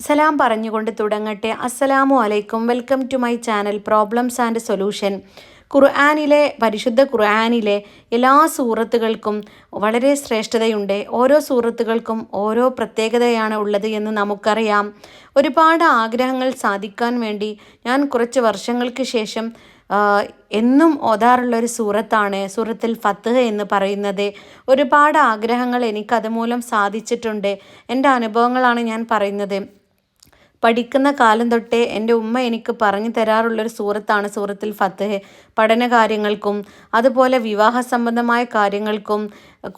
സലാം പറഞ്ഞുകൊണ്ട് തുടങ്ങട്ടെ. അസ്സലാമു അലൈക്കും. Welcome to my channel problems and solution. ഖുർആാനിലെ പരിശുദ്ധ ഖുർആാനിലെ എല്ലാ സൂറത്തുകൾക്കും വളരെ ശ്രേഷ്ഠതയുണ്ട്. ഓരോ സൂറത്തുകൾക്കും ഓരോ പ്രത്യേകതയാണ് ഉള്ളത് എന്ന് നമുക്കറിയാം. ഒരുപാട് ആഗ്രഹങ്ങൾ സാധിക്കാൻ വേണ്ടി ഞാൻ കുറച്ച് വർഷങ്ങൾക്ക് ശേഷം എന്നും ഓതാറുള്ള ഒരു സൂറത്താണ് സൂറത്തിൽ ഫത്ത് എന്ന് പറയുന്നത്. ഒരുപാട് ആഗ്രഹങ്ങൾ എനിക്ക് അതുമൂലം സാധിച്ചിട്ടുണ്ട്. എന്റെ അനുഭവങ്ങളാണ് ഞാൻ പറയുന്നത്. പഠിക്കുന്ന കാലം തൊട്ടേ എന്റെ ഉമ്മ എനിക്ക് പറഞ്ഞു തരാറുള്ളൊരു സൂറത്താണ് സൂറത്തിൽ ഫത്തഹ് പഠന കാര്യങ്ങൾക്കും അതുപോലെ വിവാഹ സംബന്ധമായ കാര്യങ്ങൾക്കും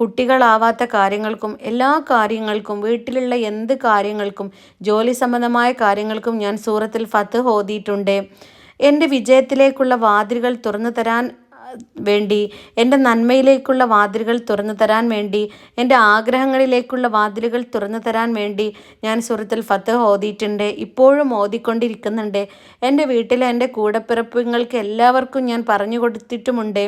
കുട്ടികളാവാത്ത കാര്യങ്ങൾക്കും എല്ലാ കാര്യങ്ങൾക്കും വീട്ടിലുള്ള എന്ത് കാര്യങ്ങൾക്കും ജോലി സംബന്ധമായ കാര്യങ്ങൾക്കും ഞാൻ സൂറത്തിൽ ഫത്തഹ് ഓതിയിട്ടുണ്ട്. എന്റെ വിജയത്തിലേക്കുള്ള വാതിലുകൾ തുറന്നു തരാൻ വേണ്ടി എന്റെ നന്മയിലേക്കുള്ള വാതിലുകൾ തുറന്നു തരാൻ വേണ്ടി എന്റെ ആഗ്രഹങ്ങളിലേക്കുള്ള വാതിലുകൾ തുറന്നു തരാൻ വേണ്ടി ഞാൻ സുഹൃത്തിൽ ഫത്ത് ഓതിയിട്ടുണ്ട് ഇപ്പോഴും ഓതിക്കൊണ്ടിരിക്കുന്നുണ്ട്. എന്റെ വീട്ടിലെ എന്റെ കൂടപ്പിറപ്പുങ്ങൾക്ക് എല്ലാവർക്കും ഞാൻ പറഞ്ഞു കൊടുത്തിട്ടുമുണ്ട്.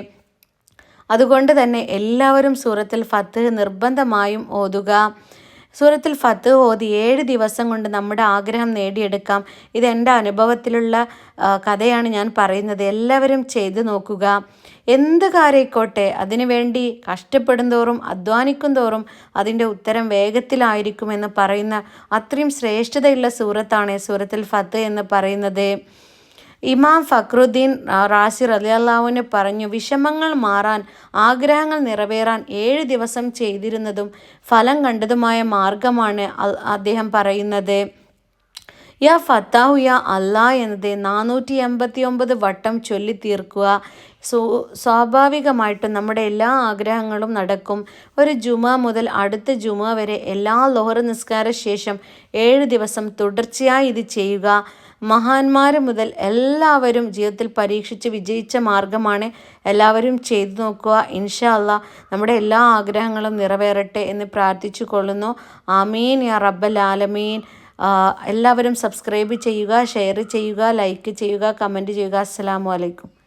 അതുകൊണ്ട് തന്നെ എല്ലാവരും സൂറത്തിൽ ഫത്ത് നിർബന്ധമായും ഓതുക. സൂറത്തിൽ ഫത്ത് ഓതി ഏഴ് ദിവസം കൊണ്ട് നമ്മുടെ ആഗ്രഹം നേടിയെടുക്കാം. ഇത് എന്റെ അനുഭവത്തിലുള്ള കഥയാണ് ഞാൻ പറയുന്നത്. എല്ലാവരും ചെയ്തു നോക്കുക. എന്ത് കാര്യമായിക്കോട്ടെ അതിനുവേണ്ടി കഷ്ടപ്പെടും തോറും അധ്വാനിക്കും തോറും അതിന്റെ ഉത്തരം വേഗത്തിലായിരിക്കുമെന്ന് പറയുന്ന അത്രയും ശ്രേഷ്ഠതയുള്ള സൂറത്താണ് സൂറത്തിൽ ഫത്ത് എന്ന് പറയുന്നത്. ഇമാം ഫക്രുദ്ദീൻ റാസി റലിയല്ലാവിന് പറഞ്ഞു വിഷമങ്ങൾ മാറാൻ ആഗ്രഹങ്ങൾ നിറവേറാൻ ഏഴ് ദിവസം ചെയ്തിരുന്നതും ഫലം കണ്ടതുമായ മാർഗമാണ് അദ്ദേഹം പറയുന്നത്. യ ഫത്താഹു യാ അല്ലാ എന്നത് നാനൂറ്റി എൺപത്തി ഒമ്പത് വട്ടം ചൊല്ലി തീർക്കുക. സ്വാഭാവികമായിട്ടും നമ്മുടെ എല്ലാ ആഗ്രഹങ്ങളും നടക്കും. ഒരു ജുമ മുതൽ അടുത്ത ജുമ വരെ എല്ലാ ലോഹർ നിസ്കാര ശേഷം ഏഴ് ദിവസം തുടർച്ചയായി ഇത് ചെയ്യുക. മഹാന്മാർ മുതൽ എല്ലാവരും ജീവിതത്തിൽ പരീക്ഷിച്ച് വിജയിച്ച മാർഗമാണ് എല്ലാവരും ചെയ്തു നോക്കുക. ഇൻഷാ അല്ല നമ്മുടെ എല്ലാ ആഗ്രഹങ്ങളും നിറവേറട്ടെ എന്ന് പ്രാർത്ഥിച്ചു കൊള്ളുന്നു ആമീൻ യാ റബ്ബൽ ആലമീൻ. എല്ലാവരും സബ്സ്ക്രൈബ് ചെയ്യുക ഷെയർ ചെയ്യുക ലൈക്ക് ചെയ്യുക കമന്റ് ചെയ്യുക. അസ്സാം വലൈക്കും